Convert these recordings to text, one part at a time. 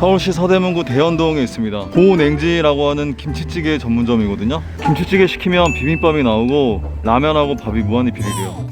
서울시 서대문구 대연동에 있습니다. 고냉지라고 하는 김치찌개 전문점이거든요. 김치찌개 시키면 비빔밥이 나오고 라면하고 밥이 무한히 비리래요.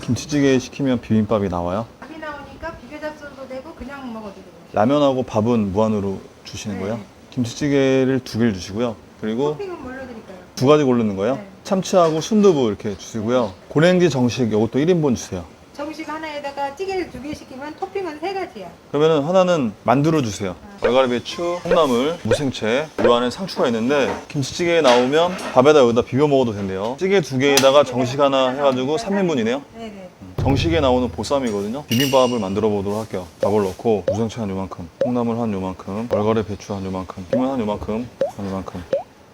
김치찌개 시키면 비빔밥이 나와요? 밥이 나오니까 비벼잡숴도 되고 그냥 먹어도 되고 라면하고 밥은 무한으로 주시는 네. 거예요? 김치찌개를 두 개를 주시고요. 그리고 토핑은 뭘로 드릴까요? 두 가지 고르는 거예요? 네. 참치하고 순두부 이렇게 주시고요. 고랭지 정식 이것도 1인분 주세요. 정식 하나에다가 찌개를 두 개 시키면 토핑은 세 가지야 그러면은 하나는 만두로 주세요. 얼갈이 배추, 콩나물, 무생채 이 안에 상추가 있는데 김치찌개에 나오면 밥에다 여기다 비벼 먹어도 된대요. 찌개 두 개에다가 정식 하나 해가지고 3인분이네요. 네네 정식에 나오는 보쌈이거든요. 비빔밥을 만들어 보도록 할게요. 밥을 넣고 무생채 한 요만큼, 콩나물 한 요만큼, 얼갈이 배추 한 요만큼, 김은 한 요만큼, 한 요만큼,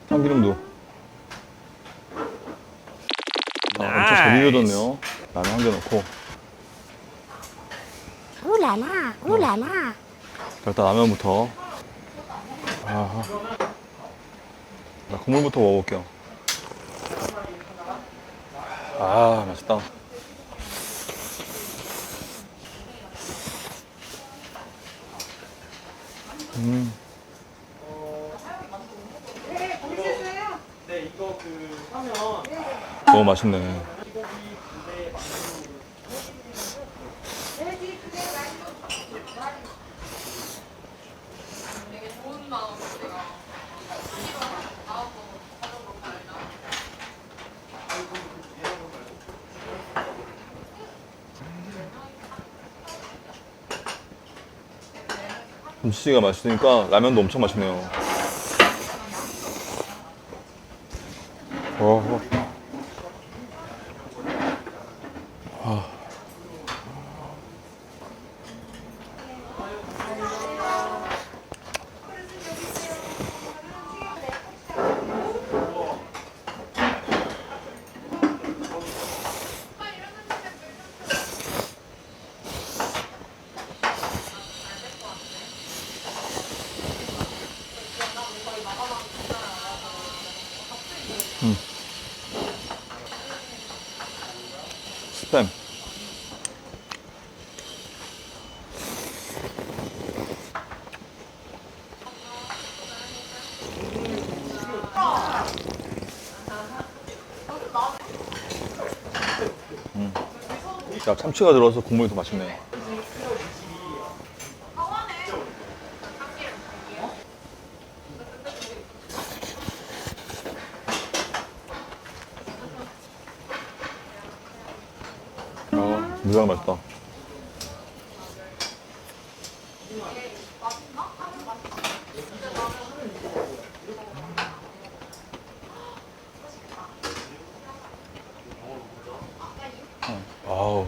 참기름도. 아, 엄청 잘 비벼졌네요. 라면 한 개 넣고. 울라나 자, 일단 라면부터. 아하. 나 국물부터 먹어볼게요. 아, 맛있다. 음. 네 보셨어요? 너무 맛있네. 김치찌개가 맛있으니까 라면도 엄청 맛있네요. 어. 스팸. 음. 야, 참치가 들어서 국물이 더 맛있네. 아, 무지하게 맛있다. 아우.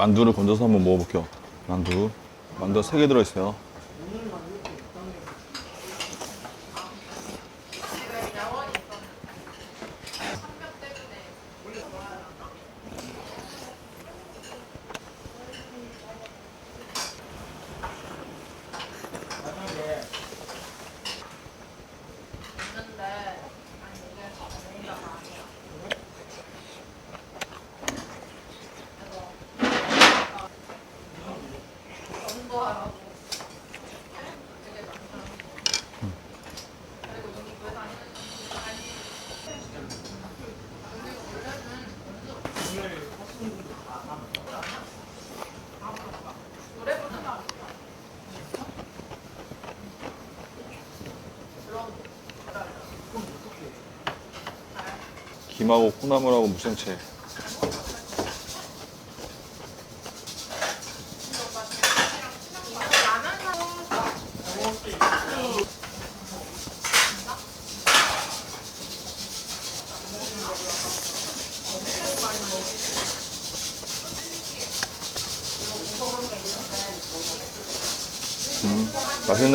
만두를 건져서 한번 먹어볼게요. 만두. 만두, 3개 들어있어요. 김하고 콩나물하고 무생채. 음, 맛있는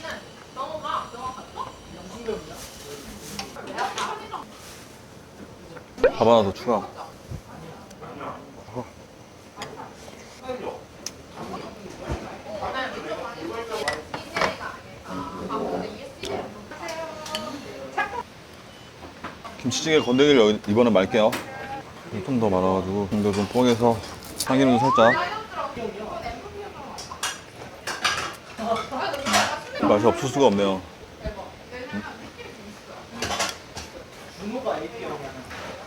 밥 하나 더 추가. 김치찌개 건더기를 이번에 말게요. 좀 더 말아가지고 근데 좀 뽕해서 참기름 좀 살짝. 음, 맛이 없을 수가 없네요.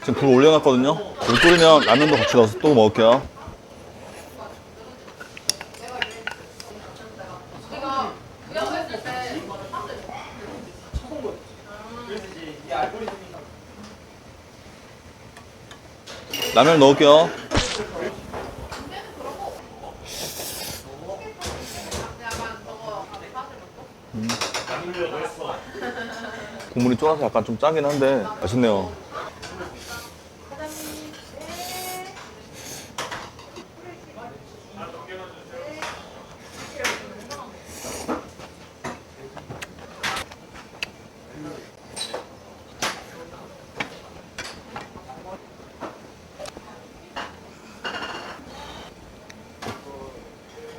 지금 불 올려놨거든요. 물 끓이면 라면도 같이 넣어서 또 먹을게요. 라면 넣을게요. 음. 국물이 쫄아서 약간 좀 짜긴 한데 맛있네요.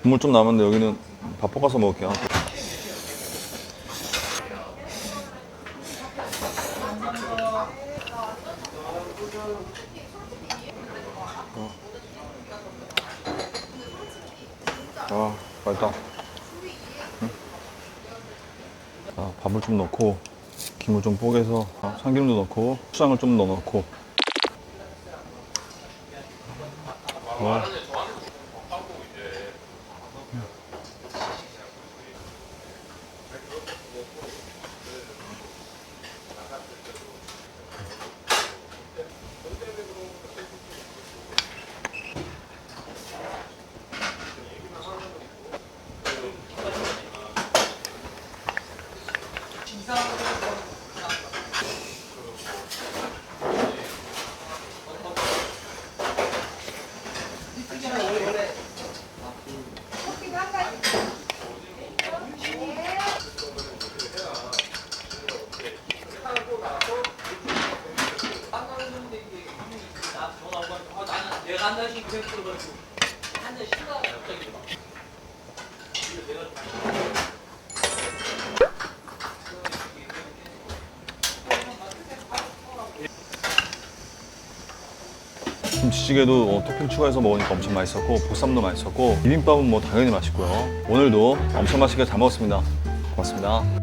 국물 좀 남았는데 여기는 밥 볶아서 먹을게요. 아, 맛있다. 응? 아, 밥을 좀 넣고, 김을 좀 뽀개서, 아, 참기름도 넣고, 수장을 좀더 넣고. 와. 김치찌개도 어, 토핑 추가해서 먹으니까 엄청 맛있었고 보쌈도 맛있었고 비빔밥은 뭐 당연히 맛있고요. 오늘도 엄청 맛있게 잘 먹었습니다. 고맙습니다